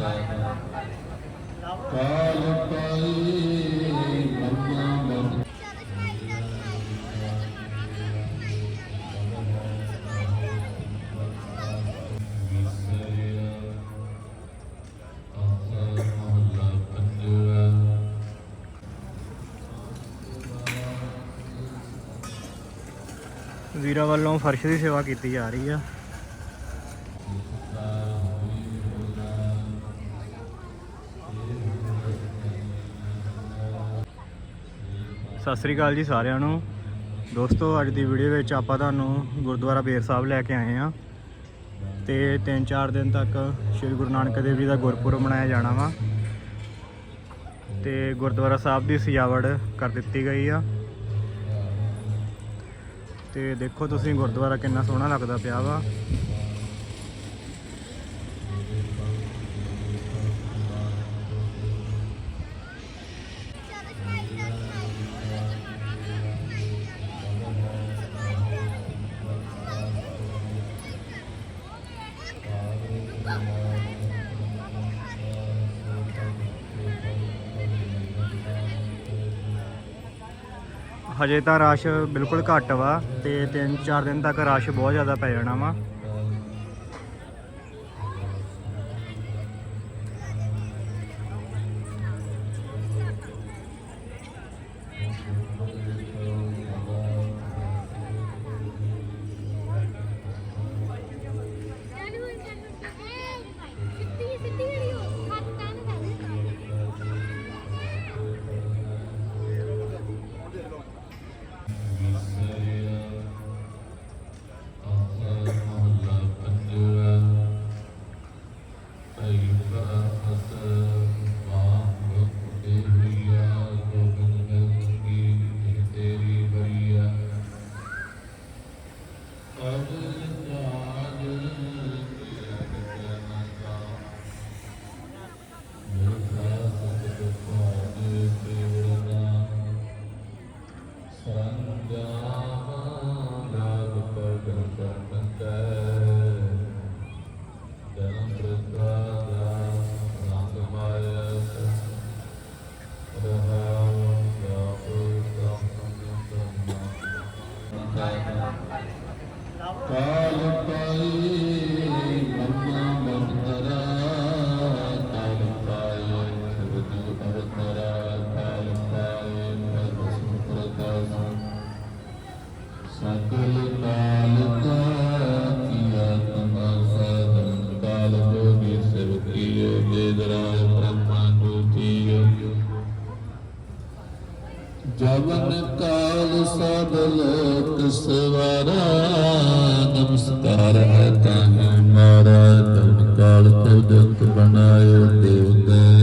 ਕਾਲ ਪਾਈ ਮੰਨਾ ਮਨ ਵੀਰਾਂ ਵੱਲੋਂ ਫਰਸ਼ ਦੀ ਸੇਵਾ ਕੀਤੀ ਜਾ ਰਹੀ ਆ। ਸਤਿ ਸ੍ਰੀ ਅਕਾਲ ਜੀ ਸਾਰਿਆਂ ਨੂੰ। ਦੋਸਤੋ, ਅੱਜ ਦੀ ਵੀਡੀਓ ਵਿੱਚ ਆਪਾਂ ਤੁਹਾਨੂੰ ਗੁਰਦੁਆਰਾ ਬੇਰ ਸਾਹਿਬ ਲੈ ਕੇ ਆਏ ਆ ਤੇ 3-4 ਦਿਨ ਤੱਕ ਸ੍ਰੀ ਗੁਰੂ ਨਾਨਕ ਦੇਵ ਜੀ ਦਾ ਗੁਰਪੁਰਬ ਮਨਾਇਆ ਜਾਣਾ ਵਾ। ਤੇ ਗੁਰਦੁਆਰਾ ਸਾਹਿਬ ਦੀ ਸਜਾਵਟ ਕਰ ਦਿੱਤੀ ਗਈ ਆ। ਤੇ ਦੇਖੋ ਤੁਸੀਂ ਗੁਰਦੁਆਰਾ ਕਿੰਨਾ ਸੋਹਣਾ ਲੱਗਦਾ ਪਿਆ ਵਾ। ਹਜੇ ਤਾਂ ਰਸ਼ ਬਿਲਕੁਲ ਘੱਟ ਵਾ ਤੇ 3-4 ਦਿਨ ਤੱਕ ਰਸ਼ ਬਹੁਤ ਜ਼ਿਆਦਾ ਪੈ ਜਾਣਾ ਵਾ। ਜਵਨ ਕਾਲ ਸਦ ਲੋਕ ਸਵਾਰਾ, ਨਮਸਕਾਰ ਹੈ ਤਾਹੇ ਮਾਰਾ ਜਵਨ ਕਾਲ ਕੋ ਜਗਤ ਬਣਾਇਓ ਦੇਵ ਦੈਤ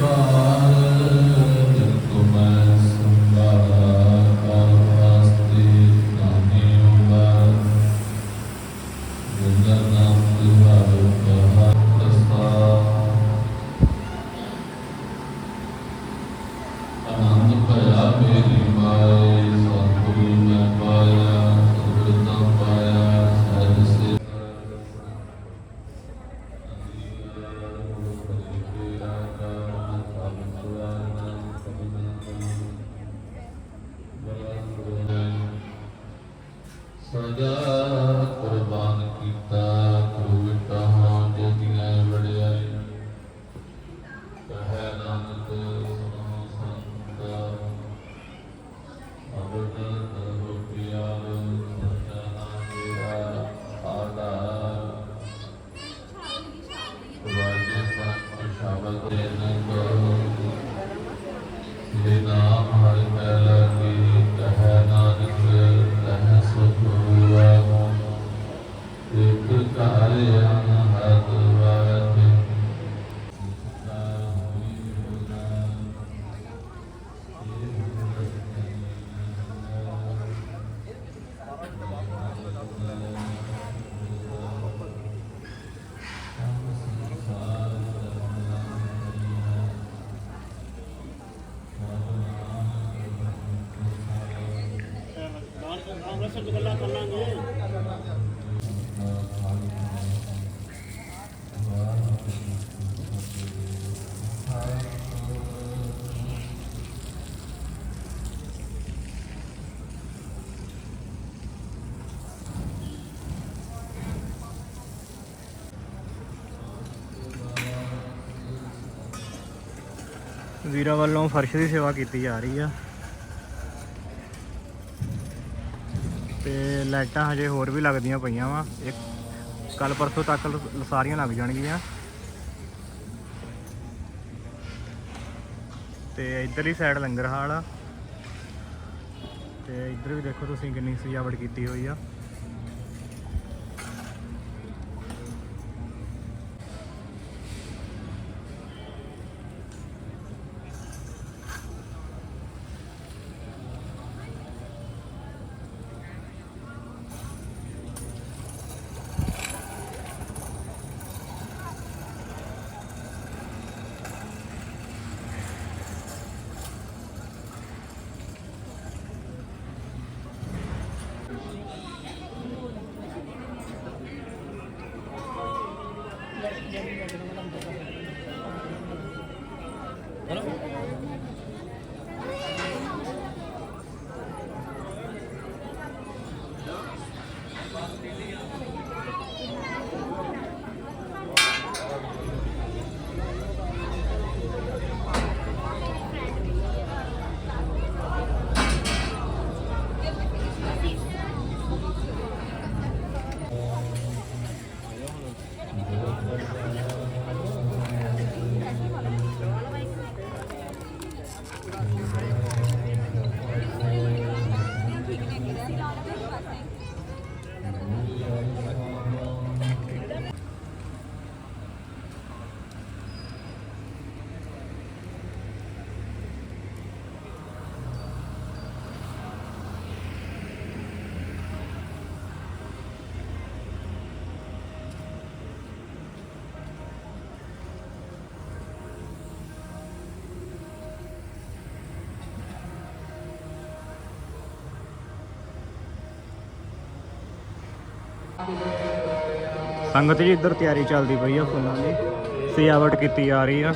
Lord. ਵੀਰਾਂ ਵੱਲੋਂ ਫਰਸ਼ ਦੀ ਸੇਵਾ ਕੀਤੀ ਜਾ ਰਹੀ ਆ। ਤੇ ਲਾਈਟਾਂ ਹਜੇ ਹੋਰ ਵੀ ਲੱਗਦੀਆਂ ਪਈਆਂ ਵਾ। ਇੱਕ ਕੱਲ ਪਰਸੋਂ ਤੱਕ ਸਾਰੀਆਂ ਲੱਗ ਜਾਣਗੀਆਂ। ਤੇ ਇੱਧਰਲੀ ਸਾਈਡ ਲੰਗਰ ਹਾਲ ਆ। ਤੇ ਇੱਧਰ ਵੀ ਦੇਖੋ ਤੁਸੀਂ ਕਿੰਨੀ ਸਜਾਵਟ ਕੀਤੀ ਹੋਈ ਆ। ਸੰਗਤ ਜੀ ਇੱਧਰ ਤਿਆਰੀ ਚੱਲਦੀ ਪਈ ਆ ਫੁੱਲਾਂ ਦੀ। ਸਜਾਵਟ ਕੀਤੀ ਜਾ ਰਹੀ ਆ।